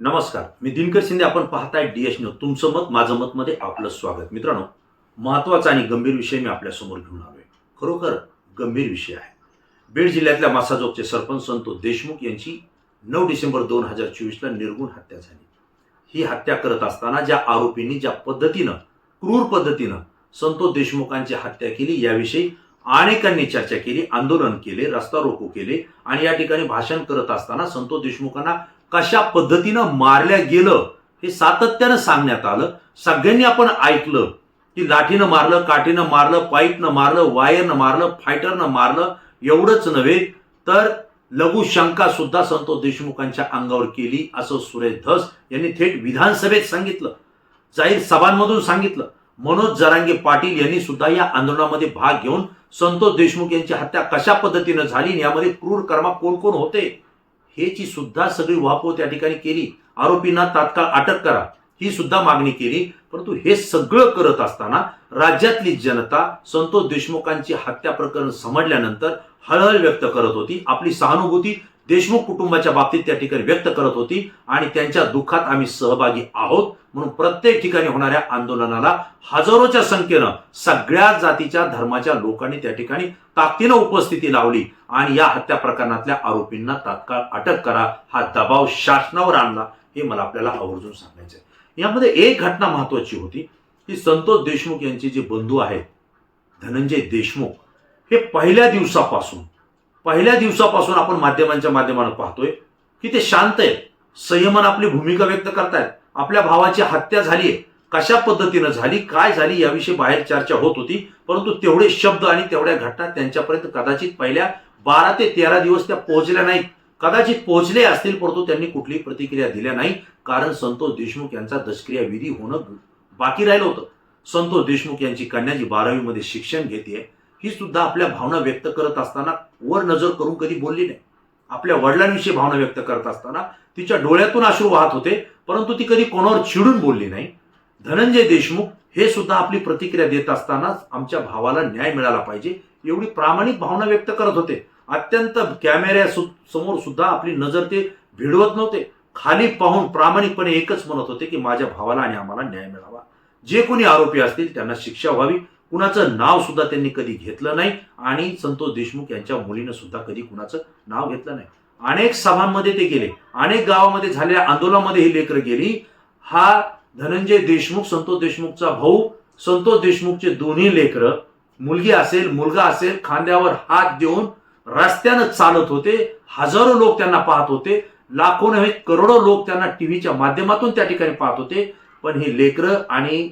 नमस्कार मी दिनकर शिंदे. आपण पाहताय डीएस न्यूज तुमचं मत माझं मत मध्ये आपलं स्वागत. मित्रांनो महत्त्वाचा आणि गंभीर विषय मी आपल्यासमोर घेऊन आलोय. खरोखर गंभीर विषय आहे. बीड जिल्ह्यातल्या मासाजोगचे सरपंच संतोष देशमुख यांची नऊ डिसेंबर दोन हजार चोवीसला निर्गुण हत्या झाली. ही हत्या करत असताना ज्या आरोपींनी ज्या पद्धतीनं क्रूर पद्धतीनं संतोष देशमुखांची हत्या केली याविषयी अनेकांनी चर्चा केली आंदोलन केले रस्ता रोको केले आणि या ठिकाणी भाषण करत असताना संतोष देशमुखांना कशा पद्धतीनं मारल्या गेलं हे सातत्यानं सांगण्यात आलं. सगळ्यांनी आपण ऐकलं की लाठीनं मारलं काठीनं मारलं पाईपनं मारलं वायरनं मारलं फायटरनं मारलं एवढंच नव्हे तर लघुशंका सुद्धा संतोष देशमुखांच्या अंगावर केली असं सुरेश धस यांनी थेट विधानसभेत सांगितलं. जाहीर सभांमधून सांगितलं. मनोज जरांगे पाटील यांनी सुद्धा या आंदोलनामध्ये भाग घेऊन संतोष देशमुख यांची हत्या कशा पद्धतीनं झाली आणि यामध्ये क्रूर कर्मा कोण कोण होते? हेची सुद्धा सगळी वापो त्या ठिकाणी केली. आरोपींना तात्काळ अटक करा. ही सुद्धा मागणी केली. परंतु हे सगळं करत असताना राज्यातली जनता संतोष देशमुखांची हत्या प्रकरण समजल्यानंतर हळहळ व्यक्त करत होती. आपली सहानुभूती देशमुख कुटुंबाच्या बाबतीत त्या ठिकाणी व्यक्त करत होती आणि त्यांच्या दुःखात आम्ही सहभागी आहोत. म्हणून प्रत्येक ठिकाणी होणाऱ्या आंदोलनाला हजारोच्या संख्येनं सगळ्या जातीच्या धर्माच्या लोकांनी त्या ठिकाणी ताकदीनं उपस्थिती लावली आणि या हत्या प्रकरणातल्या आरोपींना तात्काळ अटक करा. हा दबाव शासनावर आणला हे मला आपल्याला आवर्जून सांगायचं आहे. यामध्ये एक घटना महत्वाची होती. की संतोष देशमुख यांचे जे बंधू आहेत धनंजय देशमुख हे पहिल्या दिवसापासून पहिल्या दिवसापासून आपण माध्यमांच्या माध्यमानं पाहतोय की ते शांत आहेत. संयमन आपली भूमिका व्यक्त करतायत. आपल्या भावाची हत्या झाली कशा पद्धतीनं झाली काय झाली याविषयी बाहेर चर्चा होत होती. परंतु तेवढे शब्द आणि तेवढ्या घटना त्यांच्यापर्यंत कदाचित पहिल्या बारा ते तेरा दिवस त्या पोहोचल्या नाहीत. कदाचित पोहोचले असतील परंतु त्यांनी कुठलीही प्रतिक्रिया दिल्या नाही कारण संतोष देशमुख यांचा दशक्रिया विधी होणं बाकी राहिलं होतं. संतोष देशमुख यांची कन्या जी बारावीमध्ये शिक्षण घेते ही सुद्धा आपल्या भावना व्यक्त करत असताना वर नजर करून कधी बोलली नाही. आपल्या वडिलांविषयी भावना व्यक्त करत असताना तिच्या डोळ्यातून अश्रू वाहत होते परंतु ती कधी कोणावर चिडून बोलली नाही. धनंजय देशमुख हे सुद्धा आपली प्रतिक्रिया देत असतानाच आमच्या भावाला न्याय मिळाला पाहिजे एवढी प्रामाणिक भावना व्यक्त करत होते. अत्यंत कॅमेऱ्या समोर सुद्धा आपली नजर ते भिडवत नव्हते. खाली पाहून प्रामाणिकपणे एकच म्हणत होते की माझ्या भावाला आणि आम्हाला न्याय मिळावा. जे कोणी आरोपी असतील त्यांना शिक्षा व्हावी. कुणाचं नाव सुद्धा त्यांनी कधी घेतलं नाही आणि संतोष देशमुख यांच्या मुलीनं सुद्धा कधी कुणाचं नाव घेतलं नाही. अनेक सभांमध्ये ते गेले. अनेक गावामध्ये झालेल्या आंदोलनामध्ये ही लेकरं गेली. हा धनंजय देशमुख संतोष देशमुखचा भाऊ संतोष देशमुखचे दोन्ही लेकरं मुलगी असेल मुलगा असेल खांद्यावर हात देऊन रस्त्यानं चालत होते. हजारो लोक त्यांना पाहत होते. लाखो नव्हे करोडो लोक त्यांना टीव्हीच्या माध्यमातून त्या ठिकाणी पाहत होते. पण हे लेकरं आणि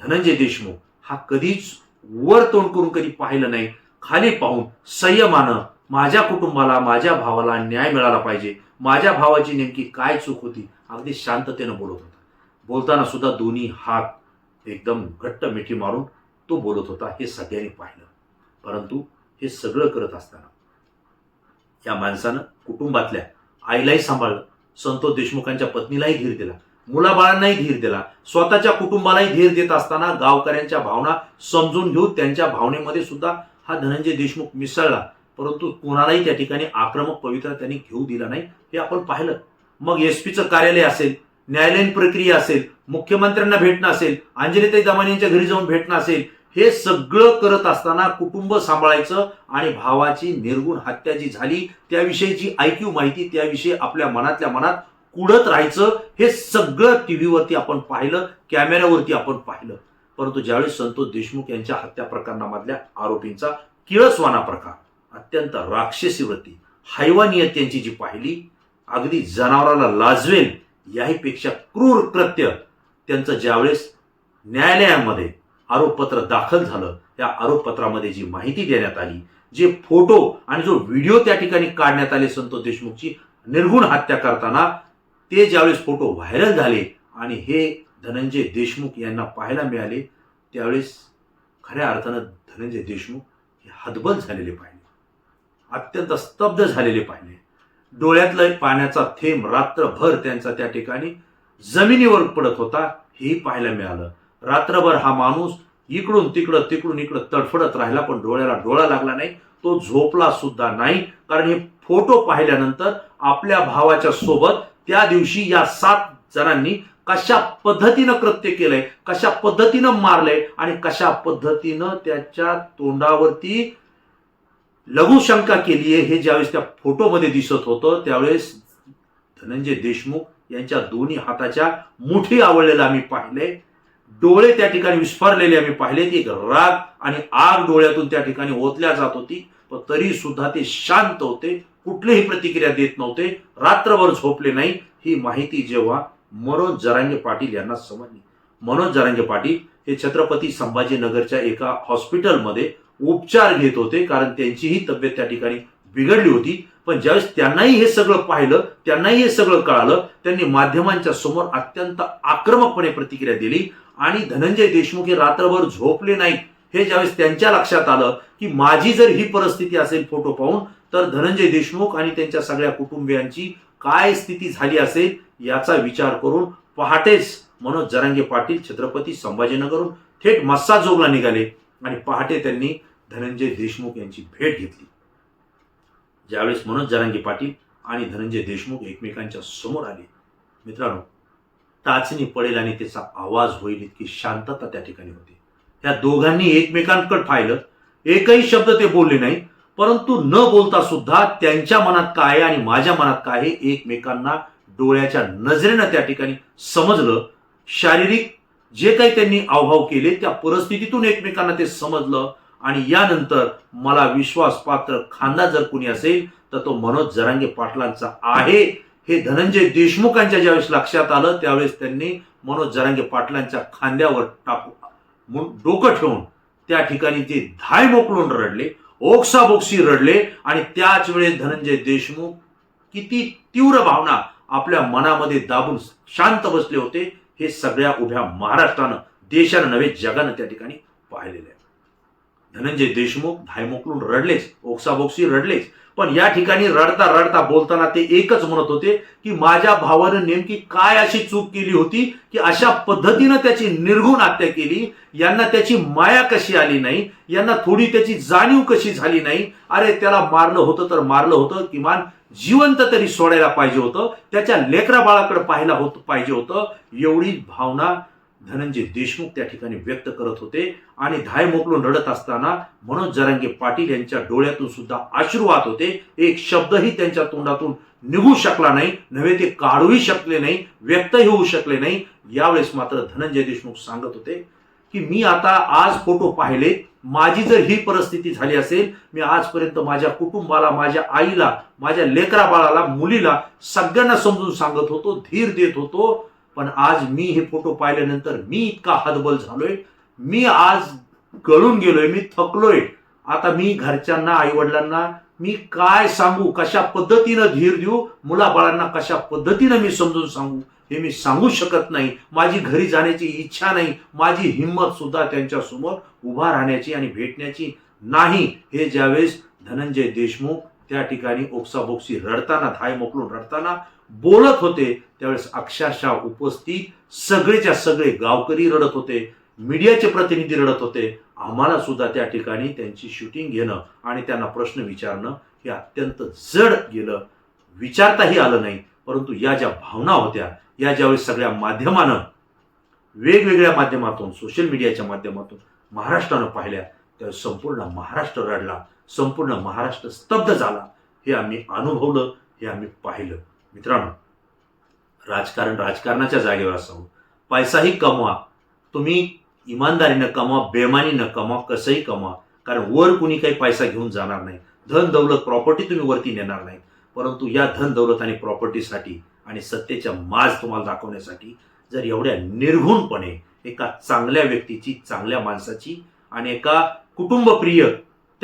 धनंजय देशमुख हा कधीच वर तोंड करून कधी पाहिलं नाही. खाली पाहून संयमानं माझ्या कुटुंबाला माझ्या भावाला न्याय मिळाला पाहिजे. माझ्या भावाची नेमकी काय चूक होती अगदी शांततेनं बोलत होता. बोलताना सुद्धा दोन्ही हात एकदम घट्ट मिठी मारून तो बोलत होता हे सगळ्यांनी पाहिलं. परंतु हे सगळं करत असताना या माणसानं कुटुंबातल्या आईलाही सांभाळलं. संतोष देशमुखांच्या पत्नीलाही धीर दिला. मुलाबाळांनाही धीर दिला. स्वतःच्या कुटुंबालाही धीर देत असताना गावकऱ्यांच्या भावना समजून घेऊन त्यांच्या भावनेमध्ये सुद्धा हा धनंजय देशमुख मिसळला. परंतु कोणालाही त्या ठिकाणी आक्रमक पवित्रा त्यांनी घेऊ दिला नाही हे आपण पाहिलं. मग एस पीचं कार्यालय असेल न्यायालयीन प्रक्रिया असेल मुख्यमंत्र्यांना भेटणं असेल अंजलीताई दमानी यांच्या घरी जाऊन भेटणं असेल हे सगळं करत असताना कुटुंब सांभाळायचं आणि भावाची निर्गुण हत्या जी झाली त्याविषयीची ऐकीव माहिती त्याविषयी आपल्या मनातल्या मनात कुडत राहायचं हे सगळं टीव्हीवरती आपण पाहिलं कॅमेऱ्यावरती आपण पाहिलं. परंतु ज्यावेळी संतोष देशमुख यांच्या हत्या प्रकरणामधल्या आरोपींचा किळसवाना प्रकार अत्यंत राक्षसी वृत्ती हैवानियत यांची जी पाहिली अगदी जनावराला लाजवेल याहीपेक्षा क्रूर कृत्य त्यांचं ज्यावेळेस न्यायालयामध्ये आरोपपत्र दाखल झालं त्या आरोपपत्रामध्ये जी माहिती देण्यात आली जे फोटो आणि जो व्हिडिओ त्या ठिकाणी काढण्यात आले संतोष देशमुखची निर्गुण हत्या करताना ते ज्यावेळेस फोटो व्हायरल झाले आणि हे धनंजय देशमुख यांना पाहायला मिळाले त्यावेळेस खऱ्या अर्थानं धनंजय देशमुख हे हतबल झालेले पाहिले. अत्यंत स्तब्ध झालेले पाहिले. डोळ्यातलं पाण्याचा थेंब रात्रभर त्यांचा त्या ठिकाणी जमिनीवर पडत होता हेही पाहायला मिळालं. रात्रभर हा माणूस इकडून तिकडं तिकडून इकडं तडफडत राहिला पण डोळ्याला डोळा लागला नाही तो झोपला सुद्धा नाही. कारण हे फोटो पाहिल्यानंतर आपल्या भावाच्या सोबत त्या दिवशी या सात जणांनी कशा पद्धतीनं कृत्य केलंय कशा पद्धतीनं मारलंय आणि कशा पद्धतीनं त्याच्या तोंडावरती लघुशंका केली आहे हे ज्यावेळेस त्या फोटोमध्ये दिसत होतं त्यावेळेस धनंजय देशमुख यांच्या दोन्ही हाताच्या मुठी आवडलेलं आम्ही पाहिले डोळे त्या ठिकाणी विस्फारलेले आम्ही पाहिले ती राग आणि आग डोळ्यातून त्या ठिकाणी ओतल्या जात होती. पण तरी सुद्धा ते शांत होते. कुठलीही प्रतिक्रिया देत नव्हते रात्रभर झोपले नाही ही माहिती जेव्हा मनोज जरांगे पाटील यांना समजली. मनोज जरांगे पाटील हे छत्रपती संभाजीनगरच्या एका हॉस्पिटलमध्ये उपचार घेत होते कारण त्यांचीही तब्येत त्या ठिकाणी बिघडली होती. पण ज्यावेळेस त्यांनाही हे सगळं पाहिलं त्यांनाही हे सगळं कळालं त्यांनी माध्यमांच्या समोर अत्यंत आक्रमकपणे प्रतिक्रिया दिली. आणि धनंजय देशमुख हे रात्रभर झोपले नाहीत हे ज्यावेळेस त्यांच्या लक्षात आलं की माझी जर ही परिस्थिती असेल फोटो पाहून तर धनंजय देशमुख आणि त्यांच्या सगळ्या कुटुंबियांची काय स्थिती झाली असेल याचा विचार करून पहाटेच मनोज जरांगे पाटील छत्रपती संभाजीनगरहून थेट मस्साजोगला निघाले आणि पहाटे त्यांनी धनंजय देशमुख यांची भेट घेतली. ज्यावेळेस मनोज जरांगे पाटील आणि धनंजय देशमुख एकमेकांच्या समोर आले. मित्रांनो टाचणी पडेल आणि त्याचा आवाज होईल इतकी शांतता त्या ठिकाणी होती. त्या दोघांनी एकमेकांकडे पाहिलं. एकही शब्द ते बोलले नाही परंतु न बोलता सुद्धा त्यांच्या मनात काय आहे आणि माझ्या मनात काय आहे एकमेकांना डोळ्याच्या नजरेनं त्या ठिकाणी समजलं. शारीरिक जे काही त्यांनी अवभाव केले त्या परिस्थितीतून एकमेकांना ते समजलं आणि यानंतर मला विश्वासपात्र खांदा जर कुणी असेल तर तो मनोज जरांगे पाटलांचा आहे. हे धनंजय देशमुखांच्या ज्यावेळेस लक्षात आलं त्यावेळेस त्यांनी मनोज जरांगे पाटलांच्या खांद्यावर टाकू डोकं ठेवून त्या ठिकाणी ते धाय मोकळून रडले ओक्साबोक्सी रडले आणि त्याच वेळेस धनंजय देशमुख किती तीव्र भावना आपल्या मनामध्ये दाबून शांत बसले होते. हे सगळ्या उभ्या महाराष्ट्रानं देशानं नव्हे जगानं त्या ठिकाणी पाहिलेले आहे धनंजय देशमुख धायमोकलून रडलेच ओक्साबोक्सी रडलेच. पण या ठिकाणी रडता रडता बोलताना ते एकच म्हणत होते की माझ्या भावानं नेमकी काय अशी चूक केली होती की अशा पद्धतीनं त्याची निर्गुण हत्या केली? यांना त्याची माया कशी आली नाही? यांना थोडी त्याची जाणीव कशी झाली नाही? अरे त्याला मारलं होतं तर मारलं होतं किमान जिवंत तरी सोडायला पाहिजे होतं त्याच्या लेकरा बाळाकडे पाहायला होत पाहिजे होतं. एवढी भावना धनंजय देशमुख त्या ठिकाणी व्यक्त करत होते आणि धाय मोकलून रडत असताना मनोज जरांगे पाटील यांच्या डोळ्यातून सुद्धा आशीर्वाद होते. एक शब्दही त्यांच्या तोंडातून निघू शकला नाही. नव्हे ते काढूही शकले नाही व्यक्तही होऊ शकले नाही. यावेळेस मात्र धनंजय देशमुख सांगत होते की मी आता आज फोटो पाहिले. माझी जर ही परिस्थिती झाली असेल मी आजपर्यंत माझ्या कुटुंबाला माझ्या आईला माझ्या लेकरा बाळाला मुलीला सगळ्यांना समजून सांगत होतो धीर देत होतो. पण आज मी हे फोटो पाहिल्यानंतर मी इतका हतबल झालोय. मी आज गळून गेलोय मी थकलोय. आता मी घरच्यांना आईवडिलांना मी काय सांगू कशा पद्धतीनं धीर देऊ मुलाबाळांना कशा पद्धतीनं मी समजून सांगू हे मी सांगू शकत नाही. माझी घरी जाण्याची इच्छा नाही. माझी हिंमत सुद्धा त्यांच्यासमोर उभा राहण्याची आणि भेटण्याची नाही. हे ज्यावेळेस धनंजय देशमुख त्या ठिकाणी ओक्साबोक्सी रडताना धाय मोकलून रडताना बोलत होते. त्यावेळेस अक्षरशः उपस्थित सगळेच्या सगळे गावकरी रडत होते. मीडियाचे प्रतिनिधी रडत होते. आम्हाला सुद्धा त्या ठिकाणी त्यांची शूटिंग घेणं आणि त्यांना प्रश्न विचारणं हे अत्यंत जड गेलं. विचारताही आलं नाही परंतु या ज्या भावना होत्या या ज्यावेळेस सगळ्या माध्यमानं वेगवेगळ्या माध्यमातून सोशल मीडियाच्या माध्यमातून महाराष्ट्रानं पाहिल्या त्यावेळेस संपूर्ण महाराष्ट्र रडला. संपूर्ण महाराष्ट्र स्तब्ध झाला. हे आम्ही अनुभवलं हे आम्ही पाहिलं. मित्रांनो राजकारण राजकारणाच्या जागेवर असावं. पैसाही कमवा. तुम्ही इमानदारीनं कमवा बेमानीनं कमवा कसंही कमवा. कारण वर कुणी काही पैसा घेऊन जाणार नाही. धन दौलत प्रॉपर्टी तुम्ही वरती नेणार नाही. परंतु या धन दौलत आणि प्रॉपर्टीसाठी आणि सत्तेच्या माज तुम्हाला दाखवण्यासाठी जर एवढ्या निर्घुणपणे एका चांगल्या व्यक्तीची चांगल्या माणसाची आणि एका कुटुंबप्रिय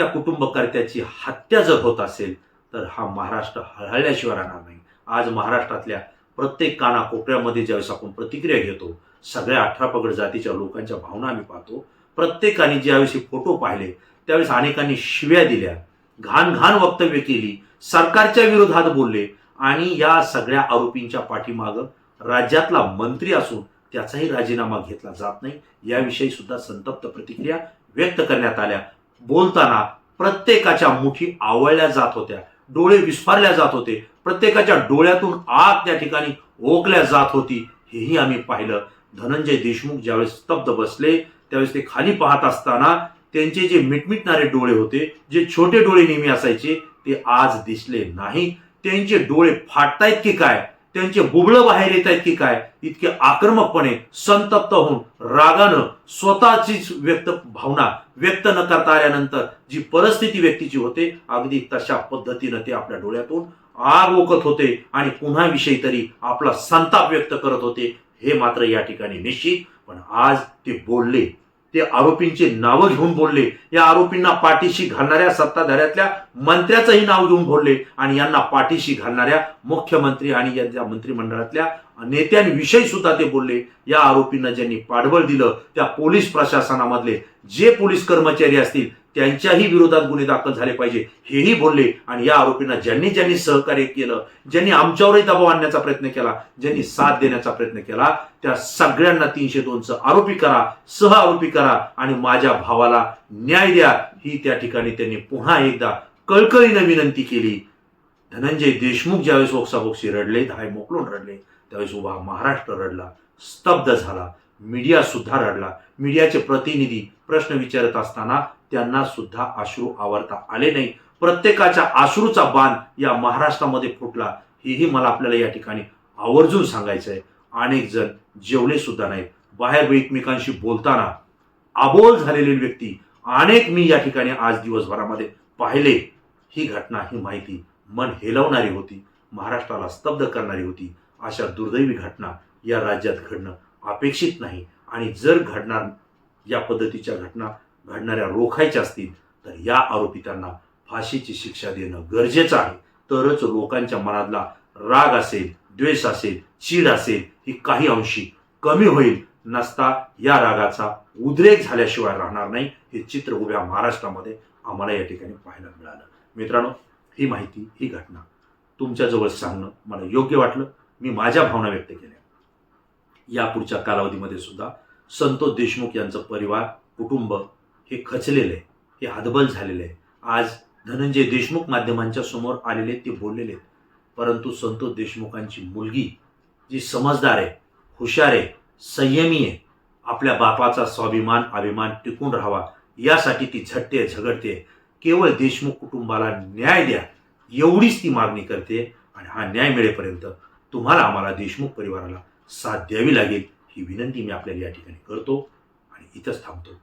त्या कुटुंबकर्त्याची हत्या जर होत असेल तर हा महाराष्ट्र हळहळल्याशिवाय राहणार नाही. आज महाराष्ट्रातल्या प्रत्येक कानाकोपऱ्यामध्ये ज्यावेळेस आपण प्रतिक्रिया घेतो सगळ्या अठरा पगड जातीच्या लोकांच्या भावना आम्ही पाहतो. प्रत्येकाने ज्यावेळेस फोटो पाहिले त्यावेळेस अनेकांनी शिव्या दिल्या घाण घाण वक्तव्य केली सरकारच्या विरोधात बोलले आणि या सगळ्या आरोपींच्या पाठीमागं राज्यातला मंत्री असून त्याचाही राजीनामा घेतला जात नाही. याविषयी सुद्धा संतप्त प्रतिक्रिया व्यक्त करण्यात आल्या. बोलताना प्रत्येकाच्या मुठी आवळल्या जात होत्या. डोळे विस्फारल्या जात होते. प्रत्येकाच्या डोळ्यातून आग त्या ठिकाणी ओकल्या जात होती. हेही आम्ही पाहिलं. धनंजय देशमुख ज्यावेळेस स्तब्ध बसले त्यावेळेस ते खाली पाहत असताना त्यांचे जे मिटमिटणारे डोळे होते जे छोटे डोळे नेहमी असायचे ते आज दिसले नाही. त्यांचे डोळे फाटतायत की काय? त्यांचे बुबळं बाहेर येत आहेत की काय? इतके आक्रमकपणे संतप्त होऊन रागानं स्वतःचीच व्यक्त भावना व्यक्त न करता आल्यानंतर जी परिस्थिती व्यक्तीची होते अगदी तशा पद्धतीनं ते आपल्या डोळ्यातून आग ओकत होते आणि पुन्हा विषयी तरी आपला संताप व्यक्त करत होते. हे मात्र या ठिकाणी निश्चित पण आज ते बोलले. ते आरोपींचे नावं घेऊन बोलले. या आरोपींना पाठीशी घालणाऱ्या सत्ताधाऱ्यातल्या मंत्र्याचंही नाव घेऊन बोलले आणि यांना पाठीशी घालणाऱ्या मुख्यमंत्री आणि यांच्या मंत्रिमंडळातल्या नेत्यांविषयी सुद्धा ते बोलले. या आरोपींना ज्यांनी पाठबळ दिलं त्या पोलीस प्रशासनामधले जे पोलीस कर्मचारी असतील त्यांच्याही विरोधात गुन्हे दाखल झाले पाहिजे हेही बोलले. आणि या आरोपींना ज्यांनी ज्यांनी सहकार्य केलं ज्यांनी आमच्यावरही दबाव आणण्याचा प्रयत्न केला ज्यांनी साथ देण्याचा प्रयत्न केला त्या सगळ्यांना तीनशे दोनचं आरोपी करा सह आरोपी करा आणि माझ्या भावाला न्याय द्या. ही त्या ठिकाणी त्यांनी पुन्हा एकदा कळकळीनं विनंती केली. धनंजय देशमुख ज्यावेळेस ओक्साबोक्सी रडले धाय मोकलून रडले त्यावेळेस उभा महाराष्ट्र रडला स्तब्ध झाला मीडिया सुद्धा रडला. मीडियाचे प्रतिनिधी प्रश्न विचारत असताना त्यांना सुद्धा अश्रू आवरता आले नाही. प्रत्येकाच्या अश्रूचा बाण या महाराष्ट्रामध्ये फुटला हेही मला आपल्याला या ठिकाणी आवर्जून सांगायचं आहे अनेक जण जेवले सुद्धा नाहीत. बाहेर एकमेकांशी बोलताना आबोल झालेले व्यक्ती अनेक मी या ठिकाणी आज दिवसभरामध्ये पाहिले. ही घटना ही माहिती मन हेलवणारी होती महाराष्ट्राला स्तब्ध करणारी होती. अशा दुर्दैवी घटना या राज्यात घडणं अपेक्षित नाही. आणि जर घडणार या पद्धतीच्या घटना घडणाऱ्या रोखायच्या असतील तर या आरोपितांना फाशीची शिक्षा देणं गरजेचं आहे. तरच लोकांच्या मनातला राग असेल द्वेष असेल चीड असेल ही काही अंशी कमी होईल नसता या रागाचा उद्रेक झाल्याशिवाय राहणार नाही. हे चित्र उभ्या महाराष्ट्रामध्ये आम्हाला या ठिकाणी पाहायला मिळालं. मित्रांनो ही माहिती ही घटना तुमच्याजवळ सांगणं मला योग्य वाटलं. मी माझ्या भावना व्यक्त केल्या. या पुढच्या कालावधीमध्ये सुद्धा संतोष देशमुख यांचं परिवार कुटुंब हे खचलेलं आहे हे हतबल झालेलं. आहे आज धनंजय देशमुख माध्यमांच्या समोर आलेले ते बोललेले. आहेत परंतु संतोष देशमुखांची मुलगी जी समजदार आहे हुशार आहे संयमी आहे आपल्या बापाचा स्वाभिमान अभिमान टिकून राहावा यासाठी ती झटते झगडते. केवळ देशमुख कुटुंबाला न्याय द्या एवढीच ती मागणी करते आणि हा न्याय मिळेपर्यंत तुम्हाला आम्हाला देशमुख परिवाराला साथ द्यावी लागेल ही विनंती मी आपल्याला या ठिकाणी करतो आणि इथंच थांबतो.